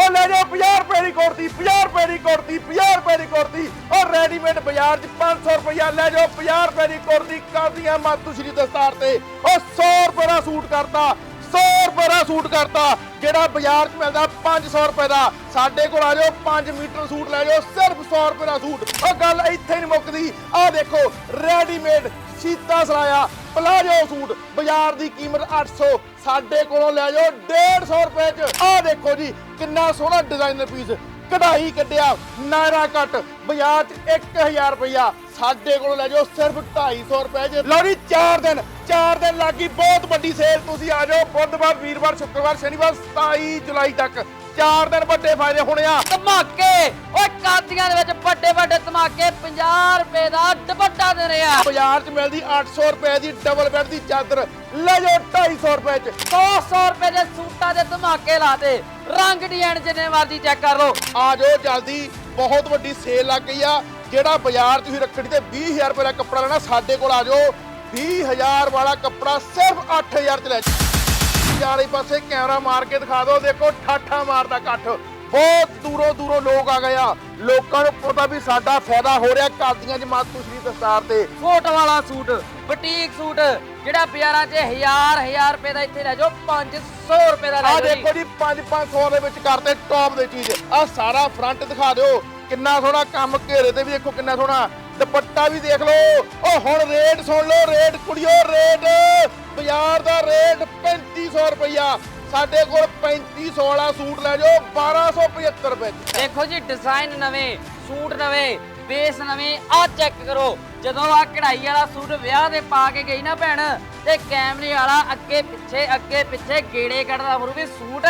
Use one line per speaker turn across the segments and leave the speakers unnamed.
ਉਹ ਲੈ ਜਾਓ 50 ਰੁਪਏ ਦੀ ਕੁੜਤੀ 50 ਰੁਪਏ ਦੀ ਕੁੜਤੀ 50 ਰੁਪਏ ਦੀ ਕੁੜਤੀ। ਉਹ ਰੈਡੀਮੇਡ ਬਾਜ਼ਾਰ 'ਚ 500 ਰੁਪਇਆ ਲੈ ਜਾਓ 50 ਰੁਪਏ ਦੀ ਕੁੜਤੀ ਕਰਦੀਆਂ ਮਾਤੂ ਸ਼੍ਰੀ ਦਸਤਾਰ ਤੇ। ਉਹ 100 ਰੁਪਏ ਦਾ ਸੂਟ ਕਰਤਾ 100 ਰੁਪਏ ਦਾ ਸੂਟ ਕਰਤਾ, ਜਿਹੜਾ ਬਾਜ਼ਾਰ 'ਚ ਮਿਲਦਾ 500 ਰੁਪਏ ਦਾ। ਸਾਡੇ ਕੋਲ ਆ ਜਾਓ 5 ਮੀਟਰ ਸੂਟ ਲੈ ਜਾਓ, ਸਿਰਫ 100 ਰੁਪਏ ਦਾ ਸੂਟ। ਉਹ ਗੱਲ ਇੱਥੇ ਨਹੀਂ ਮੁੱਕਦੀ। ਆਹ ਦੇਖੋ ਰੈਡੀਮੇਡ ਸੀਤਾ ਸਰਾਇਆ ਪਲਾਜੋ ਸੂਟ, ਬਾਜ਼ਾਰ ਦੀ ਕੀਮਤ 800 ਸਾਡੇ ਕੋਲੋਂ ਲੈ ਜਾਓ 150 ਰੁਪਏ 'ਚ। ਆਹ ਦੇਖੋ ਜੀ, ਕਿੰਨਾ ਸੋਹਣਾ ਡਿਜ਼ਾਈਨਰ ਪੀਸ ਕਢਾਈ ਕੱਢਿਆ, ਨਾਇਰਾ ਕੱਟ, ਬਾਜ਼ਾਰ 'ਚ 1000 ਰੁਪਇਆ। ਸਾਡੇ ਕੋਲੋਂ ਲੈ ਜਾਓ ਸਿਰਫ 250 ਰੁਪਏ 'ਚ। ਲਓ ਜੀ 4 ਦਿਨ 4 ਦਿਨ ਲੱਗੀ ਬਹੁਤ ਵੱਡੀ ਸੇਲ ਤੁਸੀਂ ਆ ਜਾਓ। ਬੁੱਧਵਾਰ, ਵੀਰਵਾਰ, ਸ਼ੁੱਕਰਵਾਰ, ਸ਼ਨੀਵਾਰ 27 ਜੁਲਾਈ ਤੱਕ। 4 ਦਿਨ ਵੱਡੇ ਫਾਇਦੇ ਹੋਣੇ ਆ।
ਧਮਾਕੇ। ਓਏ ਕਾਦੀਆਂ ਦੇ ਵਿੱਚ ਵੱਡੇ ਵੱਡੇ ਧਮਾਕੇ 50 ਰੁਪਏ ਦਾ ਦੁਪੱਟਾ ਦੇ ਰਹੇ
ਬਾਜ਼ਾਰ 'ਚ ਮਿਲਦੀ 800 ਰੁਪਏ ਦੀ ਡਬਲ ਬੈੱਡ ਦੀ ਚਾਦਰ। ਲੈ ਜਾਓ 250 ਰੁਪਏ 'ਚ।
100 100 ਰੁਪਏ ਦੇ ਸੂਟਾਂ ਦੇ ਧਮਾਕੇ ਲਾਤੇ ਰੰਗ ਡਿਜ਼ਾਈਨ ਜਿੰਨੇ ਮਰਜ਼ੀ ਚੈੱਕ ਕਰ ਲਓ।
ਆ ਜਾਓ ਜਲਦੀ। ਬਹੁਤ ਵੱਡੀ ਸੇਲ ਲੱਗ ਗਈ ਆ। ਜਿਹੜਾ ਬਾਜ਼ਾਰ 'ਚ ਤੁਸੀਂ ਰੱਖੜੀ ਤੇ 20000 ਰੁਪਏ ਦਾ ਕੱਪੜਾ ਲੈਣਾ ਸਾਡੇ ਕੋਲ ਆ ਜਾਓ। 20000 ਵਾਲਾ ਕੱਪੜਾ ਸਿਰਫ 8000 'ਚ ਲੈ ਜਾਓ। ਵਾਲੇ ਪਾਸੇ ਕੈਮਰਾ ਮਾਰ ਕੇ ਦਿਖਾ ਦਿਓ। ਦੇਖੋ ਠਾਠਾ ਮਾਰਦਾ ਇਕੱਠ। ਬਹੁਤ ਦੂਰੋਂ ਦੂਰੋਂ ਲੋਕ ਆ ਗਏ ਆ। ਲੋਕਾਂ ਨੂੰ ਪਤਾ ਵੀ ਸਾਡਾ ਫਾਇਦਾ ਹੋ ਰਿਹਾ ਕਾਦੀਆਂ ਜਮਾਤ ਸ਼੍ਰੀ ਦਸਤਾਰ ਤੇ।
ਕੋਟ ਵਾਲਾ ਸੂਟ ਬੁਟੀਕ ਸੂਟ ਜਿਹੜਾ ਬਾਜ਼ਾਰਾਂ 'ਚ ਹਜ਼ਾਰ ਹਜ਼ਾਰ ਰੁਪਏ ਦਾ ਇੱਥੇ ਲੈ ਜਾਓ 500 ਰੁਪਏ ਦਾ ਲੈ
ਆ
ਜਾਓ
ਦੇਖੋ ਜੀ 5-500 ਦੇ ਵਿੱਚ ਕਰਤੇ ਟੌਪ ਦੇ ਚੀਜ਼। ਆ ਸਾਰਾ ਫਰੰਟ ਦਿਖਾ ਦਿਓ। ਕਿੰਨਾ ਸੋਹਣਾ ਕੰਮ ਘੇਰੇ ਤੇ ਵੀ ਦੇਖੋ ਕਿੰਨਾ ਸੋਹਣਾ। ਦੁਪੱਟਾ ਵੀ ਦੇਖ ਲਓ। ਉਹ ਹੁਣ ਰੇਟ ਸੁਣ ਲਓ, ਰੇਟ ਕੁੜੀਓ, ਰੇਟ। ਬਾਜ਼ਾਰ ਦਾ ਰੇਟ 3500 ਰੁਪਇਆ ਸਾਡੇ ਕੋਲ 3500 ਵਾਲਾ ਸੂਟ ਲੈ ਜਾਓ 1275 ਰੁਪਏ 'ਚ।
ਦੇਖੋ ਜੀ ਡਿਜ਼ਾਈਨ ਨਵੇਂ, ਸੂਟ ਨਵੇਂ ਬੇਸ ਨਵੇਂ ਆ ਚੈੱਕ ਕਰੋ। ਜਦੋਂ ਆ ਕਢਾਈ ਵਾਲਾ ਸੂਟ ਵਿਆਹ ਦੇ ਪਾ ਕੇ ਗਈ ਨਾ ਭੈਣ, ਤੇ ਕੈਮਰੇ ਵਾਲਾ ਅੱਗੇ ਪਿੱਛੇ ਅੱਗੇ ਪਿੱਛੇ ਗੇੜੇ ਕੱਢਦਾ ਫਿਰ ਵੀ ਸੂਟ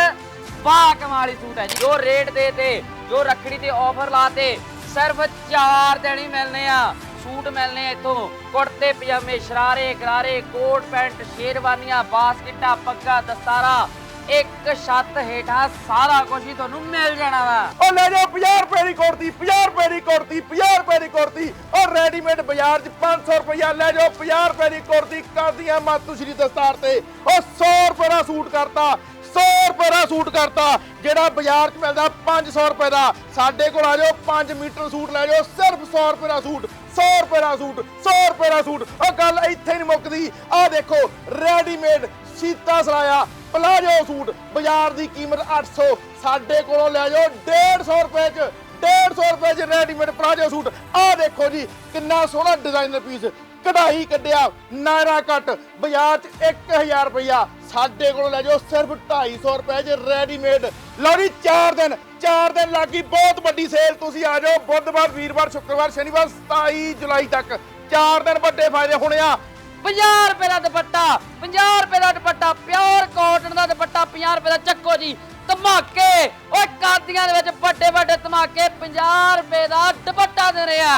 ਬਾ ਕਮਾਲੀ ਸੂਟ ਹੈ ਜੀ। ਜੋ ਰੇਟ ਦੇ ਤੇ, ਜੋ ਰੱਖੜੀ ਤੇ ਆਫਰ ਲਾਤੇ ਸਿਰਫ 4 ਦਿਨ ਹੀ ਮਿਲਨੇ ਆ। ਸੂਟ ਮਿਲਨੇ ਆ ਇੱਥੋਂ। ਕੁੜਤੇ, ਪਜਾਮੇ, ਸ਼ਰਾਰੇ, ਗਰਾਰੇ, ਕੋਟ, ਪੈਂਟ, ਸ਼ੇਰਵਾਨੀਆਂ, ਬਾਸਕਟਾਂ, ਪੱਗਾ, ਦਸਤਾਰਾ। ਇੱਕ ਛੱਤ ਹੇਠਾਂ ਸਾਰਾ ਕੁਝ ਹੀ ਤੁਹਾਨੂੰ ਮਿਲ ਜਾਣਾ ਵਾ।
ਉਹ ਲੈ ਜਾਓ 50 ਰੁਪਏ ਦੀ ਕੁੜਤੀ 50 ਰੁਪਏ ਦੀ ਕੁੜਤੀ 50 ਰੁਪਏ ਦੀ ਕੁੜਤੀ। ਉਹ ਰੈਡੀਮੇਡ ਬਾਜ਼ਾਰ 'ਚ 500 ਰੁਪਇਆ ਲੈ ਜਾਓ 50 ਰੁਪਏ ਦੀ ਕੁੜਤੀ ਕਰਦੀਆਂ ਮਾਤੂ ਸ਼੍ਰੀ ਦਸਤਾਰ ਤੇ। ਉਹ 100 ਰੁਪਏ ਦਾ ਸੂਟ ਕਰਤਾ। 100 ਰੁਪਏ ਦਾ ਸੂਟ ਕਰਤਾ, ਜਿਹੜਾ ਬਾਜ਼ਾਰ 'ਚ ਮਿਲਦਾ 500 ਰੁਪਏ ਦਾ। ਸਾਡੇ ਕੋਲ ਆ ਜਾਓ 5 ਮੀਟਰ ਸੂਟ ਲੈ ਜਾਓ, ਸਿਰਫ 100 ਰੁਪਏ ਦਾ ਸੂਟ 100 ਰੁਪਏ ਦਾ ਸੂਟ 100 ਰੁਪਏ ਦਾ ਸੂਟ। ਉਹ ਗੱਲ ਇੱਥੇ ਨਹੀਂ ਮੁੱਕਦੀ। ਆਹ ਦੇਖੋ ਰੈਡੀਮੇਡ ਸੀਤਾ ਸਰਾਇਆ ਪਲਾਜੋ ਸੂਟ, ਬਾਜ਼ਾਰ ਦੀ ਕੀਮਤ 800 ਸਾਡੇ ਕੋਲੋਂ ਲੈ ਜਾਓ 150 ਰੁਪਏ 'ਚ 150 ਰੁਪਏ 'ਚ ਰੈਡੀਮੇਡ ਪਲਾਜੋ ਸੂਟ। ਆਹ ਦੇਖੋ ਜੀ, ਕਿੰਨਾ ਸੋਹਣਾ ਡਿਜ਼ਾਈਨਰ ਪੀਸ ਕਢਾਈ ਕੱਢਿਆ, ਨਾਇਰਾ ਕੱਟ, ਬਾਜ਼ਾਰ 'ਚ 1000 ਰੁਪਇਆ ਸਾਡੇ ਕੋਲੋਂ ਲੈ ਜਾਓ ਸਿਰਫ 250 ਰੁਪਏ 'ਚ ਰੈਡੀਮੇਡ ਲਓ ਜੀ 4 ਦਿਨ 4 ਦਿਨ ਲੱਗੀ ਬਹੁਤ ਵੱਡੀ ਸੇਲ ਤੁਸੀਂ ਆ ਜਾਓ ਬੁੱਧਵਾਰ, ਵੀਰਵਾਰ, ਸ਼ੁੱਕਰਵਾਰ, ਸ਼ਨੀਵਾਰ 27 ਜੁਲਾਈ ਤੱਕ। 4 ਦਿਨ ਵੱਡੇ ਫਾਇਦੇ ਹੋਣੇ ਆ।
50 ਰੁਪਏ ਦਾ ਦੁਪੱਟਾ 50 ਰੁਪਏ ਦਾ ਦੁਪੱਟਾ ਪਿਓਰ ਕਾਟਨ ਦਾ ਦੁਪੱਟਾ 50 ਰੁਪਏ ਦਾ, ਚੱਕੋ ਜੀ, ਧਮਾਕੇ। ਓਏ ਕਾਦੀਆਂ ਦੇ ਵਿੱਚ ਵੱਡੇ ਵੱਡੇ ਧਮਾਕੇ 50 ਰੁਪਏ ਦਾ ਦੁਪੱਟਾ ਦੇ ਰਿਹਾ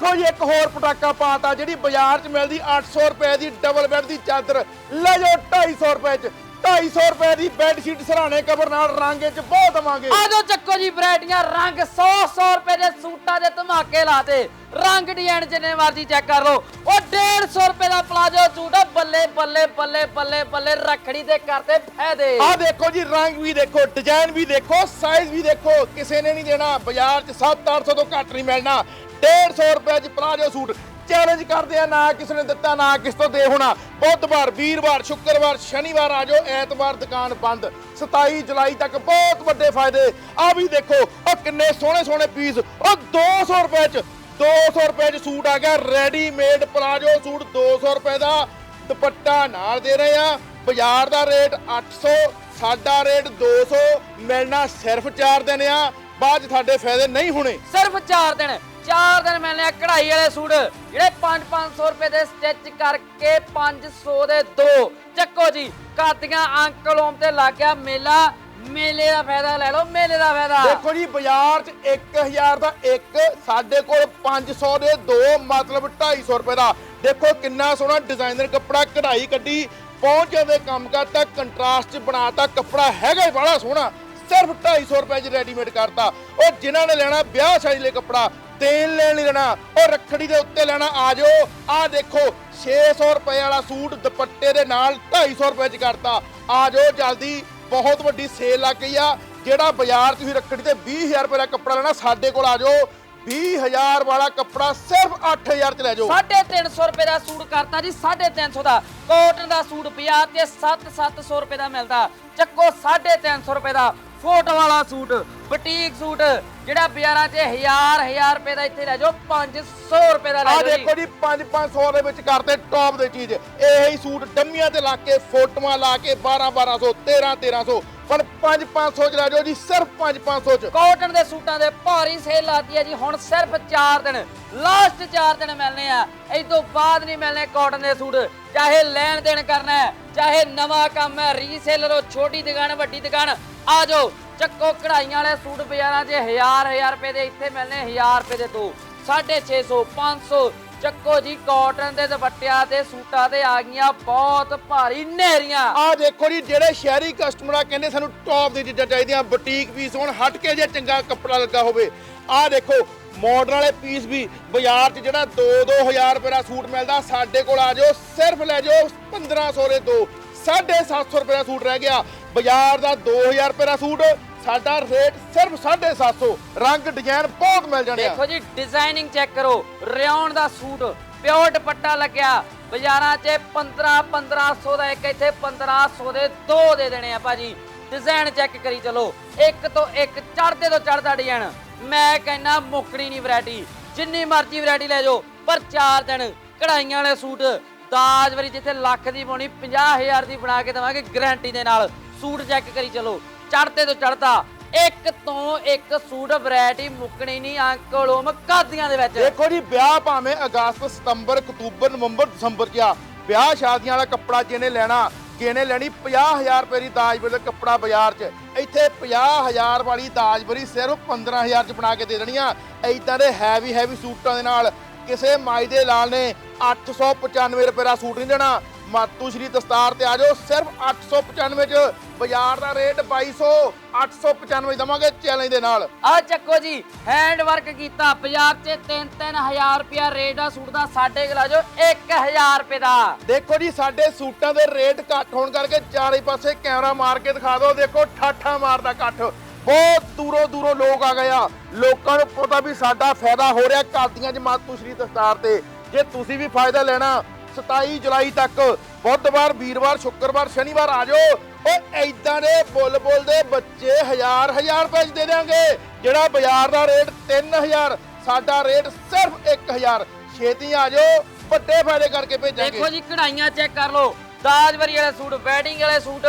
ਦੇਖੋ ਜੀ ਇੱਕ ਹੋਰ ਪਟਾਕਾ ਪਾਤਾ ਜਿਹੜੀ ਬਾਜ਼ਾਰ 'ਚ ਮਿਲਦੀ 800 ਰੁਪਏ ਦੀ ਡਬਲ ਬੈੱਡ ਦੀ ਚਾਦਰ। ਲੈ ਜਾਓ 250 ਰੁਪਏ 'ਚ। 250 ਰੁਪਏ ਦੀ ਬੈੱਡ ਸ਼ੀਟ ਸਰਾਣੇ ਕਵਰ ਨਾਲ ਰੰਗ 'ਚ ਬਹੁਤ ਦਵਾਂਗੇ।
ਆ ਜਾਓ ਚੱਕੋ ਜੀ ਵੈਰਾਈਟੀਆਂ ਰੰਗ 100 100 ਰੁਪਏ ਦੇ ਸੂਟਾਂ ਦੇ ਧਮਾਕੇ ਲਾਤੇ ਰੰਗ ਡਿਜ਼ਾਈਨ ਜਿੰਨੇ ਮਰਜ਼ੀ ਚੈੱਕ ਕਰ ਲਓ। ਉਹ 150 ਰੁਪਏ ਦਾ ਪਲਾਜੋ ਸੂਟ ਆ, ਬੱਲੇ ਬੱਲੇ ਬੱਲੇ ਬੱਲੇ ਬੱਲੇ ਰੱਖੜੀ ਦੇ ਕਰਤੇ ਫਾਇਦੇ।
ਆਹ ਦੇਖੋ ਜੀ ਰੰਗ ਵੀ ਦੇਖੋ ਡਿਜ਼ਾਈਨ ਵੀ ਦੇਖੋ ਸਾਈਜ਼ ਵੀ ਦੇਖੋ। ਕਿਸੇ ਨੇ ਨਹੀਂ ਦੇਣਾ ਬਾਜ਼ਾਰ 'ਚ 7-800 ਤੋਂ ਘੱਟ ਨਹੀਂ ਮਿਲਣਾ। 150 ਰੁਪਏ 'ਚ ਪਲਾਜੋ ਸੂਟ ਚੈਲੰਜ ਕਰਦੇ ਆ, ਨਾ ਕਿਸ ਨੇ ਦਿੱਤਾ, ਨਾ ਕਿਸ ਤੋਂ ਦੇ ਹੋਣਾ। ਬੁੱਧਵਾਰ, ਵੀਰਵਾਰ, ਸ਼ੁੱਕਰਵਾਰ, ਸ਼ਨੀਵਾਰ ਆ ਜਾਓ, ਐਤਵਾਰ ਦੁਕਾਨ ਬੰਦ। 27 ਜੁਲਾਈ ਤੱਕ ਬਹੁਤ ਵੱਡੇ ਫਾਇਦੇ। ਆ ਵੀ ਦੇਖੋ ਉਹ ਕਿੰਨੇ ਸੋਹਣੇ ਸੋਹਣੇ ਪੀਸ ਉਹ 200 ਰੁਪਏ 'ਚ 200 ਰੁਪਏ 'ਚ ਸੂਟ ਆ ਗਿਆ ਰੈਡੀਮੇਡ ਪਲਾਜੋ ਸੂਟ 200 ਰੁਪਏ ਦਾ। ਦੁਪੱਟਾ ਨਾਲ ਦੇ ਰਹੇ ਆ, ਬਾਜ਼ਾਰ ਦਾ ਰੇਟ 800 ਸਾਡਾ ਰੇਟ 200 ਮਿਲਣਾ ਸਿਰਫ 4 ਦਿਨ ਆ। ਬਾਅਦ 'ਚ ਤੁਹਾਡੇ ਫਾਇਦੇ ਨਹੀਂ ਹੋਣੇ।
ਸਿਰਫ 4 ਦਿਨ। ਚਾਰ ਦਿਨ ਮਿਲਨੇ ਆ ਕਢਾਈ ਵਾਲੇ ਸੂਟ, ਜਿਹੜੇ 5-500 ਰੁਪਏ ਦੇ ਸਟਿਚ ਕਰਕੇ 500 ਦੇ ਦੋ। ਚੱਕੋ ਜੀ ਕਾਦੀਆਂ ਅੰਕਲ ਓਮ ਤੇ ਲੱਗ ਗਿਆ ਮੇਲਾ, ਮੇਲੇ ਦਾ ਫਾਇਦਾ ਲੈ ਲਓ, ਮੇਲੇ ਦਾ ਫਾਇਦਾ।
ਦੇਖੋ ਜੀ, ਬਾਜ਼ਾਰ 'ਚ 1000 ਦਾ ਇੱਕ, ਸਾਡੇ ਕੋਲ 500 ਦੇ ਦੋ, ਮਤਲਬ 250 ਰੁਪਏ ਦਾ। ਦੇਖੋ ਕਿੰਨਾ ਸੋਹਣਾ ਡਿਜ਼ਾਈਨਰ ਕੱਪੜਾ ਕਢਾਈ ਕੱਢੀ, ਪਹੁੰਚ ਜਾਂਦੇ ਕੰਮ ਕਰਤਾ ਕੰਟਰਾਸਟ 'ਚ ਬਣਾਤਾ, ਕੱਪੜਾ ਹੈਗਾ ਹੀ ਬੜਾ ਸੋਹਣਾ। ਸਿਰਫ 250 ਰੁਪਏ 'ਚ ਰੈਡੀਮੇਡ ਕਰਤਾ। ਉਹ ਜਿਨ੍ਹਾਂ ਨੇ ਲੈਣਾ, ਵਿਆਹ ਸ਼ਾਦੀ ਲਈ ਕੱਪੜਾ ਤੇਲ ਲੈਣ ਲੈਣਾ, ਉਹ ਰੱਖੜੀ ਦੇ ਉੱਤੇ ਲੈਣਾ, ਆ ਜਾਓ। ਆ ਦੇਖੋ 600 ਰੁਪਏ ਵਾਲਾ ਸੂਟ ਦੁਪੱਟੇ ਦੇ ਨਾਲ 250 ਰੁਪਏ 'ਚ ਕਰਤਾ ਆ ਜਾਓ, ਜਲਦੀ, ਬਹੁਤ ਵੱਡੀ ਸੇਲ ਲੱਗ ਗਈ ਆ। ਜਿਹੜਾ ਬਾਜ਼ਾਰ ਤੁਸੀਂ ਰੱਖੜੀ ਤੇ 20000 ਰੁਪਏ ਦਾ ਕੱਪੜਾ ਲੈਣਾ, ਸਾਡੇ ਕੋਲ ਆ ਜਾਓ। 20000 ਵਾਲਾ ਕੱਪੜਾ ਸਿਰਫ 8000 ਚ ਲੈ ਜਾਓ।
350 ਰੁਪਏ ਦਾ ਸੂਟ ਕਰਤਾ ਜੀ 350 ਦਾ। ਕੋਟਨ ਦਾ ਸੂਟ ਪਿਆ ਤੇ 7-700 ਰੁਪਏ ਦਾ ਮਿਲਦਾ। ਚੱਕੋ 350 ਰੁਪਏ ਦਾ ਫੋਟੋ ਵਾਲਾ ਸੂਟ, ਬੁਟੀਕ ਸੂਟ ਜਿਹੜਾ ਬਾਜ਼ਾਰਾਂ 'ਚ 1000 1000 ਰੁਪਏ ਦਾ ਇੱਥੇ ਲੈ ਜਾਓ 500 ਰੁਪਏ ਦਾ ਲੈ
ਆ
ਜਾਓ
ਦੇਖੋ
ਜੀ
ਜੀ 5-500 ਦੇ ਵਿੱਚ ਕਰਦੇ ਟੌਪ ਦੇ ਚੀਜ਼। ਇਹੀ ਸੂਟ ਡੰਮੀਆਂ ਤੇ ਲਾ ਕੇ ਫੋਟੋਆਂ ਲਾ ਕੇ 12-1200 13-1300 ਪਰ 5-500 ਚ ਲੈ ਜਾਓ ਜੀ ਸਿਰਫ 5-500 ਚ।
ਕਾਟਨ ਦੇ ਸੂਟਾਂ ਦੇ ਭਾਰੀ ਸੇਲ ਲਾਤੀ ਹੈ ਜੀ ਹੁਣ ਸਿਰਫ 4 ਦਿਨ। ਲਾਸਟ 4 ਦਿਨ ਮਿਲਨੇ ਆ। ਇਸ ਤੋਂ ਬਾਅਦ ਨਹੀਂ ਮਿਲਨੇ ਕਾਟਨ ਦੇ ਸੂਟ। ਚਾਹੇ ਲੈਣ ਦੇਣ ਕਰਨਾ ਹੈ ਚਾਹੇ ਨਵਾਂ ਕੰਮ ਹੈ ਰੀਸੇਲਰ ਹੋ ਛੋਟੀ ਦੁਕਾਨ ਵੱਡੀ ਦੁਕਾਨ ਆ ਜਾਓ। ਚੱਕੋ ਕਢਾਈਆਂ ਵਾਲੇ ਸੂਟ ਬਾਜ਼ਾਰਾਂ 'ਚ 1000 1000 ਰੁਪਏ ਦੇ ਇੱਥੇ ਮਿਲਨੇ 1000 ਰੁਪਏ ਦੇ ਦੋ। 650 500 ਚੱਕੋ ਜੀ ਕਾਟਨ ਦੇ ਦੁਪੱਟਿਆਂ ਤੇ ਸੂਟਾਂ ਤੇ ਆ ਗਈਆਂ ਬਹੁਤ ਭਾਰੀ ਨਹਿਰੀਆਂ।
ਆ ਦੇਖੋ ਜੀ, ਜਿਹੜੇ ਸ਼ਹਿਰੀ ਕਸਟਮਰ ਆ, ਕਹਿੰਦੇ ਸਾਨੂੰ ਟੌਪ ਦੀ ਚੀਜ਼ਾਂ ਚਾਹੀਦੀਆਂ ਬੁਟੀਕ ਪੀਸ ਹੋਣ, ਹਟ ਕੇ ਜੇ ਚੰਗਾ ਕੱਪੜਾ ਲੱਗਾ ਹੋਵੇ। ਆ ਦੇਖੋ ਮਾਡਰਨ ਵਾਲੇ ਪੀਸ ਵੀ ਬਾਜ਼ਾਰ 'ਚ ਜਿਹੜਾ 2-2000 ਰੁਪਏ ਦਾ ਸੂਟ ਮਿਲਦਾ, ਸਾਡੇ ਕੋਲ ਆ ਜਾਓ, ਸਿਰਫ ਲੈ ਜਾਓ 1500 ਦੇ ਦੋ। 750 ਰੁਪਏ ਦਾ ਸੂਟ ਰਹਿ ਗਿਆ। ਬਾਜ਼ਾਰ ਦਾ 2000 ਰੁਪਏ ਦਾ ਸੂਟ ਸਾਡਾ ਰੇਟ ਸਿਰਫ 750 ਰੰਗ, ਡਿਜ਼ਾਈਨ ਬਹੁਤ ਮਿਲ ਜਾਣੇ ਆ
ਦੇਖੋ ਜੀ ਡਿਜ਼ਾਈਨਿੰਗ ਚੈੱਕ ਕਰੋ। ਰਿਓਨ ਦਾ ਸੂਟ ਪਿਓਰ ਦੁਪੱਟਾ ਲੱਗਿਆ। ਬਾਜ਼ਾਰਾਂ 'ਚ 15 1500 ਦਾ ਇੱਕ, ਇੱਥੇ 1500 ਦੇ ਦੋ ਦੇ ਦੇਣੇ ਆ ਭਾਜੀ। ਡਿਜ਼ਾਈਨ ਚੈੱਕ ਕਰੀ ਚਲੋ। ਇੱਕ ਤੋਂ ਇੱਕ ਚੜਦੇ ਤੋਂ ਚੜਦਾ ਡਿਜ਼ਾਈਨ ਮੈਂ ਕਹਿੰਨਾ ਮੁੱਕਣੀ ਨਹੀਂ ਵੈਰਾਈਟੀ ਜਿੰਨੀ ਮਰਜ਼ੀ ਵੈਰਾਈਟੀ ਲੈ ਜਾਓ, ਪਰ ਚਾਰ ਦਿਨ ਕਢਾਈਆਂ ਵਾਲੇ ਸੂਟ, ਦਾਜ ਵਾਰੀ ਜਿੱਥੇ ਲੱਖ ਦੀ ਪਾਉਣੀ 50000 ਦੀ ਬਣਾ ਕੇ ਦੇਵਾਂਗੇ ਗਾਰੰਟੀ ਦੇ ਨਾਲ। ਸੂਟ ਚੈੱਕ ਕਰੀ ਚਲੋ। ਚੜਦੇ ਤੋਂ ਚੜਦਾ ਇੱਕ ਤੋਂ ਇੱਕ ਸੂਟ ਵੈਰਾਈਟੀ ਮੁੱਕਣੀ ਨਹੀਂ, ਅੰਕਲੋਂ ਮਕਾਦੀਆਂ ਦੇ ਵਿੱਚ।
ਦੇਖੋ ਜੀ, ਵਿਆਹ ਭਾਵੇਂ ਅਗਸਤ, ਸਤੰਬਰ, ਅਕਤੂਬਰ, ਨਵੰਬਰ, ਦਸੰਬਰ ਚ ਆ। ਵਿਆਹ ਸ਼ਾਦੀਆਂ ਵਾਲਾ ਕੱਪੜਾ ਜਿਹਨੇ ਲੈਣਾ, ਜਿਹਨੇ ਲੈਣੀ 50000 ਰੁਪਏ ਦੀ ਦਾਜਬਰੀ ਦਾ ਕੱਪੜਾ ਬਾਜ਼ਾਰ 'ਚ। ਇੱਥੇ 50000 ਵਾਲੀ ਦਾਜਬਰੀ ਸਿਰਫ 15000 ਚ ਬਣਾ ਕੇ ਦੇ ਦੇਣੀ ਆ। ਐਦਾਂ ਦੇ ਹੈਵੀ ਹੈਵੀ ਸੂਟਾਂ ਦੇ ਨਾਲ ਕਿਸੇ ਮਾਈ ਦੇ ਲਾਲ ਨੇ 895 ਰੁਪਏ ਦਾ ਸੂਟ ਨਹੀਂ ਦੇਣਾ। ਮਾਤੂ ਸ਼੍ਰੀ ਦਸਤਾਰ ਤੇ ਆ ਜਾਓ, ਸਿਰਫ 895 ਚ ਬਾਜ਼ਾਰ ਦਾ ਰੇਟ 2200 895 ਦਵਾਂਗੇ ਚੈਲੰਜ ਦੇ ਨਾਲ।
ਆ ਚੱਕੋ ਜੀ ਹੈਂਡ ਵਰਕ ਕੀਤਾ ਪੰਜਾਬ 'ਚ 3-3000 ਰੁਪਿਆ ਰੇਟ ਆ ਸੂਟ ਦਾ ਸਾਡੇ ਜਾਓ 1000 ਰੁਪਏ ਦਾ।
ਦੇਖੋ ਜੀ ਸਾਡੇ ਸੂਟਾਂ ਦੇ ਰੇਟ ਘੱਟ ਹੋਣ ਕਰਕੇ ਚਾਰੇ ਪਾਸੇ ਕੈਮਰਾ ਮਾਰ ਕੇ ਦਿਖਾ ਦਿਓ ਦੇਖੋ ਠਾਠਾ ਮਾਰਦਾ ਇਕੱਠ। ਬਹੁਤ ਦੂਰੋਂ ਦੂਰੋਂ ਲੋਕ ਆ ਗਏ ਆ। ਲੋਕਾਂ ਨੂੰ ਪਤਾ ਵੀ ਸਾਡਾ ਫਾਇਦਾ ਹੋ ਰਿਹਾ ਕਾਦੀਆਂ ਚ ਮਾਤੂ ਸ਼੍ਰੀ ਦਸਤਾਰ ਤੇ। ਜੇ ਤੁਸੀਂ ਵੀ ਫਾਇਦਾ ਲੈਣਾ 27 ਜੁਲਾਈ ਤੱਕ ਬੁੱਧਵਾਰ ਵੀਰਵਾਰ ਸ਼ੁੱਕਰਵਾਰ ਸ਼ਨੀਵਾਰ ਆ ਜਾਓ। ਓ ਐਦਾਂ ਦੇ ਬੁੱਲ ਬੁੱਲ ਦੇ ਬੱਚੇ ਹਜ਼ਾਰ ਹਜ਼ਾਰ ਰੁਪਏ ਦੇ ਦਿਆਂਗੇ ਜਿਹੜਾ ਬਾਜ਼ਾਰ ਦਾ ਰੇਟ 3000 ਸਾਡਾ ਰੇਟ ਸਿਰਫ 1000 ਛੇਤੀ ਆ ਜਾਓ ਵੱਡੇ ਫਾਇਦੇ ਕਰਕੇ ਭੇਜਾਂਗੇ।
ਦੇਖੋ ਜੀ ਕਢਾਈਆਂ ਚੈੱਕ ਕਰ ਲਓ। ਦਾਜਵਰੀ ਵਾਲੇ ਸੂਟ ਵੈਡਿੰਗ ਵਾਲੇ ਸੂਟ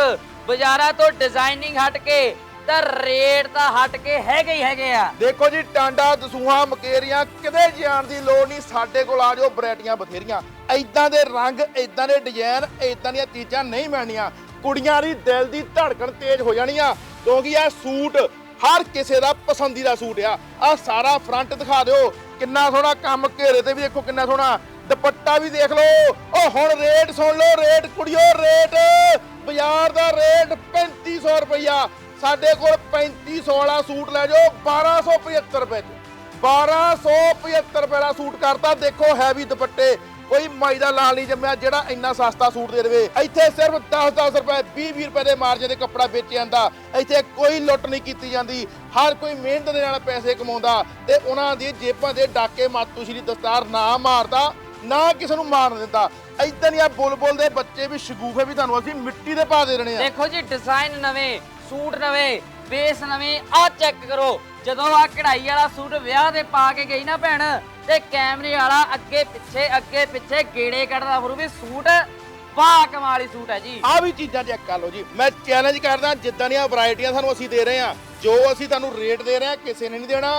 ਬਾਜ਼ਾਰਾਂ ਤੋਂ ਡਿਜ਼ਾਈਨਿੰਗ ਹਟ ਕੇ ਤਾਂ ਰੇਟ ਤਾਂ ਹਟ ਕੇ ਹੈਗੇ ਹੀ ਹੈਗੇ ਆ।
ਦੇਖੋ ਜੀ ਟਾਂਡਾ ਦਸੂਹਾ ਮਕੇਰੀਆਂ ਕਿਤੇ ਜਾਣ ਦੀ ਲੋੜ ਨਹੀਂ ਸਾਡੇ ਕੋਲ ਆ ਜਾਓ ਵੈਰਾਈਟੀਆਂ ਬਥੇਰੀਆਂ। ਐਦਾਂ ਦੇ ਰੰਗ ਐਦਾਂ ਦੇ ਡਿਜ਼ਾਈਨ ਐਦਾਂ ਦੀਆਂ ਚੀਜ਼ਾਂ ਨਹੀਂ ਮਿਲਣੀਆਂ। ਕੁੜੀਆਂ ਦੀ ਦਿਲ ਦੀ ਧੜਕਣ ਤੇਜ਼ ਹੋ ਜਾਣੀ ਆ ਕਿਉਂਕਿ ਇਹ ਸੂਟ ਹਰ ਕਿਸੇ ਦਾ ਪਸੰਦੀਦਾ ਸੂਟ ਆ। ਆ ਸਾਰਾ ਫਰੰਟ ਦਿਖਾ ਦਿਓ, ਕਿੰਨਾ ਸੋਹਣਾ ਕੰਮ ਘੇਰੇ ਤੇ ਵੀ ਦੇਖੋ ਕਿੰਨਾ ਸੋਹਣਾ। ਦੁਪੱਟਾ ਵੀ ਦੇਖ ਲਓ। ਉਹ ਹੁਣ ਰੇਟ ਸੁਣ ਲਓ ਰੇਟ ਕੁੜੀਓ ਰੇਟ ਬਾਜ਼ਾਰ ਦਾ ਰੇਟ 3500 ਰੁਪਈਆ। ਸਾਡੇ ਕੋਲ 3500 ਵਾਲਾ ਸੂਟ ਲੈ ਜਾਓ 1275 ਰੁਪਏ ਚ। 1275 ਰੁਪਏ ਦਾ ਸੂਟ ਕਰਤਾ। ਦੇਖੋ ਹੈਵੀ ਦੁਪੱਟੇ। ਕੋਈ ਮਾਈ ਦਾ ਲਾਲ ਨਹੀਂ ਜੰਮਿਆ, ਜਿਹੜਾ ਇੰਨਾ ਸਸਤਾ ਸੂਟ ਦੇ ਦੇਵੇ। ਇੱਥੇ ਸਿਰਫ 10-10 ਰੁਪਏ 20-20 ਰੁਪਏ ਦੇ ਮਾਰਜਨ ਤੇ ਕੱਪੜਾ ਵੇਚਿਆ ਜਾਂਦਾ। ਇੱਥੇ ਕੋਈ ਲੁੱਟ ਨਹੀਂ ਕੀਤੀ ਜਾਂਦੀ। ਹਰ ਕੋਈ ਮਿਹਨਤ ਦੇ ਨਾਲ ਪੈਸੇ ਕਮਾਉਂਦਾ ਤੇ ਉਹਨਾਂ ਦੀ ਜੇਬਾਂ ਦੇ ਡਾਕੇ ਮਾਤੂ ਸ਼੍ਰੀ ਦਸਤਾਰ ਨਾ ਮਾਰਦਾ, ਨਾ ਕਿਸੇ ਨੂੰ ਮਾਰਨ ਦਿੰਦਾ। ਇਦਾਂ ਦੀਆਂ ਬੁਲਬੁਲ ਦੇ ਬੱਚੇ ਵੀ ਸ਼ਗੂਫੇ ਵੀ ਤੁਹਾਨੂੰ ਅਸੀਂ ਮਿੱਟੀ ਦੇ ਪਾ ਦੇ ਰਹੇ ਆ।
ਦੇਖੋ ਜੀ ਡਿਜ਼ਾਈਨ ਨਵੇਂ, ਸੂਟ ਨਵੇਂ ਬੇਸ ਨਵੇਂ ਆ ਚੈੱਕ ਕਰੋ। ਜਦੋਂ ਆ ਕਢਾਈ ਵਾਲਾ ਸੂਟ ਵਿਆਹ ਦੇ ਪਾ ਕੇ ਗਈ ਨਾ ਭੈਣ ਤੇ ਕੈਮਰੇ ਵਾਲਾ ਅੱਗੇ ਪਿੱਛੇ ਅੱਗੇ ਪਿੱਛੇ ਗੇੜੇ ਕੱਢਦਾ ਫਰੂ ਵੀ ਸੂਟ ਵਾਹ ਕਮਾਲੀ ਸੂਟ ਹੈ ਜੀ।
ਆ ਵੀ ਚੀਜ਼ਾਂ ਚੈੱਕ ਕਰ ਲਓ ਜੀ। ਮੈਂ ਚੈਲੰਜ ਕਰਦਾ ਜਿੱਦਾਂ ਦੀਆਂ ਵੈਰਾਈਟੀਆਂ ਤੁਹਾਨੂੰ ਅਸੀਂ ਦੇ ਰਹੇ ਹਾਂ ਜੋ ਅਸੀਂ ਤੁਹਾਨੂੰ ਰੇਟ ਦੇ ਰਹੇ ਹਾਂ ਕਿਸੇ ਨੇ ਨਹੀਂ ਦੇਣਾ।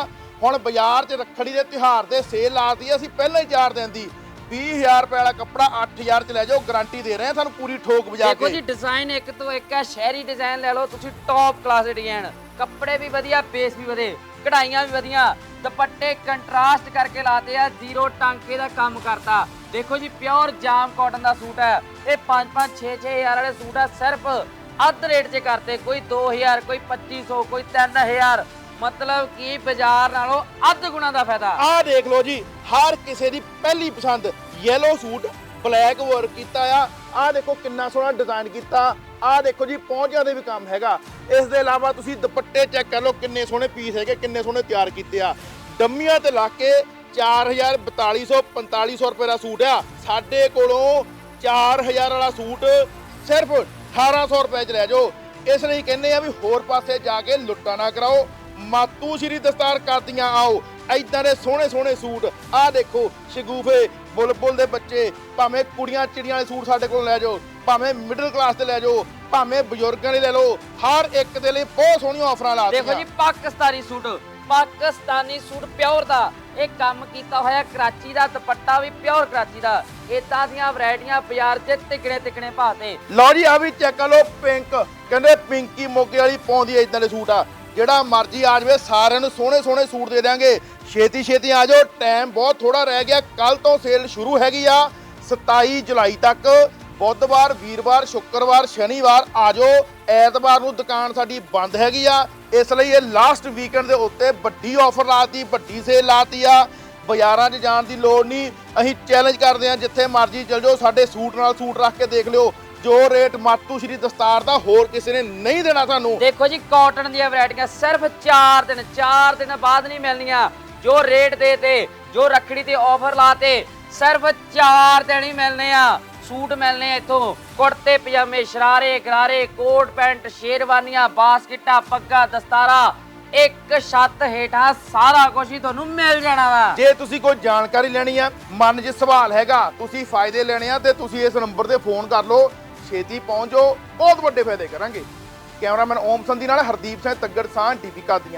ਹੁਣ ਬਾਜ਼ਾਰ 'ਚ ਰੱਖੜੀ ਦੇ ਤਿਉਹਾਰ ਦੇ ਸੇਲ ਲਾਤੀ ਅਸੀਂ ਪਹਿਲਾਂ ਹੀ ਚਾਰ ਦਿਨ ਦੀ 20000 ਰੁਪਏ ਵਾਲਾ ਕੱਪੜਾ 8000 ਚ ਲੈ ਜਾਓ ਗਾਰੰਟੀ ਦੇ ਰਹੇ ਹਾਂ ਤੁਹਾਨੂੰ ਪੂਰੀ ਠੋਕ ਵਜਾ
ਦੇਖੋ ਜੀ
ਕੇ
ਡਿਜ਼ਾਈਨ ਇੱਕ ਤੋਂ ਇੱਕ ਹੈ ਸ਼ਹਿਰੀ ਡਿਜ਼ਾਈਨ ਲੈ ਲਓ ਤੁਸੀਂ ਟੌਪ ਕਲਾਸ ਦੇ ਡਿਜ਼ਾਈਨ ਕੱਪੜੇ ਵੀ ਵਧੀਆ ਬੇਸ ਵੀ ਵਧੀਆ ਕਢਾਈਆਂ ਵੀ ਵਧੀਆ, ਦੁਪੱਟੇ ਕੰਟਰਾਸਟ ਕਰਕੇ ਲਾਤੇ ਆ, ਜ਼ੀਰੋ ਟਾਂਕੇ ਦਾ ਕੰਮ ਕਰਤਾ। ਦੇਖੋ ਜੀ ਪਿਓਰ ਜਾਮ ਕਾਟਨ ਦਾ ਸੂਟ ਹੈ। ਇਹ 5 5 6 6000 ਵਾਲੇ ਸੂਟ ਆ, ਸਿਰਫ ਅੱਧ ਰੇਟ 'ਚ ਕਰਤੇ। ਕੋਈ 2000 ਕੋਈ 2500 ਕੋਈ 3000 ਮਤਲਬ ਕਿ ਬਾਜ਼ਾਰ ਨਾਲੋਂ ਅੱਧ ਗੁਣਾ ਦਾ ਫਾਇਦਾ।
ਆਹ ਦੇਖ ਲਓ ਜੀ, ਹਰ ਕਿਸੇ ਦੀ ਪਹਿਲੀ ਪਸੰਦ ਯੈਲੋ ਸੂਟ ਬਲੈਕ ਵਰਕ ਕੀਤਾ ਆ। ਆਹ ਦੇਖੋ ਕਿੰਨਾ ਸੋਹਣਾ ਡਿਜ਼ਾਈਨ ਕੀਤਾ। ਆਹ ਦੇਖੋ ਜੀ ਪਹੁੰਚਿਆਂ ਦੇ ਵੀ ਕੰਮ ਹੈਗਾ। ਇਸ ਦੇ ਇਲਾਵਾ ਤੁਸੀਂ ਦੁਪੱਟੇ ਚੈੱਕ ਕਰ ਲਓ, ਕਿੰਨੇ ਸੋਹਣੇ ਪੀਸ ਹੈਗੇ, ਕਿੰਨੇ ਸੋਹਣੇ ਤਿਆਰ ਕੀਤੇ ਆ। ਡੰਮੀਆਂ ਤੇ ਲਾ ਕੇ 4000 4200 4500 ਰੁਪਏ ਦਾ ਸੂਟ ਆ। ਸਾਡੇ ਕੋਲੋਂ 4000 ਵਾਲਾ ਸੂਟ ਸਿਰਫ 1800 ਰੁਪਏ ਚ ਲੈ ਜਾਓ। ਇਸ ਲਈ ਕਹਿੰਦੇ ਆ ਵੀ ਹੋਰ ਪਾਸੇ ਜਾ ਕੇ ਲੁੱਟਾ ਨਾ ਕਰਾਓ। ਮਾਤੂ ਸ਼੍ਰੀ ਦਸਤਾਰ ਕਰਦੀਆਂ ਆਓ। ਐਦਾਂ ਦੇ ਸੋਹਣੇ ਸੋਹਣੇ ਸੂਟ। ਆਹ ਦੇਖੋ, ਸ਼ਗੂਫੇ ਬੁਲਬੁਲ ਦੇ ਬੱਚੇ ਭਾਵੇਂ ਕੁੜੀਆਂ ਚਿੜੀਆਂ ਵਾਲੇ ਸੂਟ ਸਾਡੇ ਕੋਲ ਲੈ ਜਾਓ ਭਾਵੇਂ ਮਿਡਲ ਕਲਾਸ ਦੇ ਲੈ ਜਾਓ ਭਾਵੇਂ ਬਜ਼ੁਰਗਾਂ ਦੇ ਲੈ ਲਓ ਹਰ ਇੱਕ ਦੇ ਲਈ ਬਹੁਤ ਸੋਹਣੀਆਂ ਆਫਰਾਂ ਲਾ
ਦੇਖੋ ਜੀ Pakistani suit Pakistani suit pure ਦਾ। ਇਹ ਕੰਮ ਕੀਤਾ ਹੋਇਆ ਕਰਾਚੀ ਦਾ ਦੁਪੱਟਾ ਵੀ ਪਿਓਰ ਕਰਾਚੀ ਦਾ। ਇਦਾਂ ਦੀਆਂ ਵੈਰਾਈਟੀਆਂ ਬਾਜ਼ਾਰ 'ਚ ਤਿਕੜੇ ਤਿਕੜੇ ਭਾਅ ਤੇ।
ਲਓ ਜੀ ਆ ਵੀ ਚੈੱਕ ਕਰ ਲਓ ਪਿੰਕ ਕਹਿੰਦੇ ਪਿੰਕੀ ਮੋਗੇ ਵਾਲੀ ਪਾਉਂਦੀ ਐ ਇਦਾਂ ਦੇ ਸੂਟ ਆ। ਜਿਹੜਾ ਮਰਜ਼ੀ ਆ ਜਾਵੇ ਸਾਰਿਆਂ ਨੂੰ ਸੋਹਣੇ ਸੋਹਣੇ ਸੂਟ ਦੇ ਦਿਆਂਗੇ। ਛੇਤੀ ਛੇਤੀ ਆ ਜਾਓ ਟਾਈਮ ਬਹੁਤ ਥੋੜਾ ਰਹਿ ਗਿਆ ਕੱਲ ਤੋਂ ਸੇਲ ਸ਼ੁਰੂ ਹੈਗੀ ਆ 27 ਜੁਲਾਈ ਤੱਕ, ਬੁੱਧਵਾਰ, ਵੀਰਵਾਰ, ਸ਼ੁੱਕਰਵਾਰ, ਸ਼ਨੀਵਾਰ ਆ ਜਾਓ, ਐਤਵਾਰ ਨੂੰ ਦੁਕਾਨ ਸਾਡੀ ਬੰਦ ਹੈਗੀ ਆ, ਇਸ ਲਈ ਇਹ ਲਾਸਟ ਵੀਕਐਂਡ ਦੇ ਉੱਤੇ ਵੱਡੀ ਆਫਰ ਲਾਤੀ, ਵੱਡੀ ਸੇਲ ਲਾਤੀ ਆ, ਬਾਜ਼ਾਰਾਂ 'ਚ ਜਾਣ ਦੀ ਲੋੜ ਨਹੀਂ, ਅਸੀਂ ਚੈਲੰਜ ਕਰਦੇ ਹਾਂ, ਜਿੱਥੇ ਮਰਜ਼ੀ ਚਲ ਜਾਓ, ਸਾਡੇ ਸੂਟ ਨਾਲ ਸੂਟ ਰੱਖ ਕੇ ਦੇਖ ਲਿਓ, ਜੋ ਰੇਟ ਮਾਤੂ ਸ਼੍ਰੀ ਦਸਤਾਰ ਦਾ ਹੋਰ ਕਿਸੇ ਨੇ ਨਹੀਂ ਦੇਣਾ ਸਾਨੂੰ।
ਦੇਖੋ ਜੀ ਕਾਟਨ ਦੀਆਂ ਵੈਰਾਈਟੀਆਂ ਸਿਰਫ 4 ਦਿਨ 4 ਦਿਨ ਬਾਅਦ ਨਹੀਂ ਮਿਲਣੀਆਂ। ਜੋ ਰੇਟ ਦੇ ਤੇ, ਜੋ ਰੱਖੜੀ ਤੇ ਆਫਰ ਲਾਤੇ ਸਿਰਫ 4 ਦਿਨ ਹੀ ਮਿਲਨੇ ਆ। ਸੂਟ ਮਿਲਨੇ ਆ ਇੱਥੋਂ। ਕੁੜਤੇ, ਪਜਾਮੇ, ਸ਼ਰਾਰੇ, ਗਰਾਰੇ, ਕੋਟ ਪੈਂਟ, ਸ਼ੇਰਵਾਨੀਆਂ, ਬਾਸਕਟਾਂ, ਪੱਗਾਂ, ਦਸਤਾਰਾ, ਇੱਕ ਛੱਤ ਹੇਠਾਂ ਸਾਰਾ ਕੁਝ ਹੀ ਤੁਹਾਨੂੰ ਮਿਲ ਜਾਣਾ ਵਾ।
ਜੇ ਤੁਸੀਂ ਕੋਈ ਜਾਣਕਾਰੀ ਲੈਣੀ ਆ, ਮਨ 'ਚ ਸਵਾਲ ਹੈਗਾ, ਤੁਸੀਂ ਫਾਇਦੇ ਲੈਣੇ ਆ ਤੇ ਤੁਸੀਂ ਇਸ ਨੰਬਰ ਤੇ ਫੋਨ ਕਰ ਲਓ। ਛੇਤੀ ਪਹੁੰਚੋ ਬਹੁਤ ਵੱਡੇ ਫਾਇਦੇ ਕਰਾਂਗੇ। ਕੈਮਰਾਮੈਨ ਓਮ ਸੰਧੀ ਨਾਲ ਹਰਦੀਪ ਸਿੰਘ ਤੱਗੜ ਸਾਹ ਡੀਪੀ ਕਾਦੀਆਂ।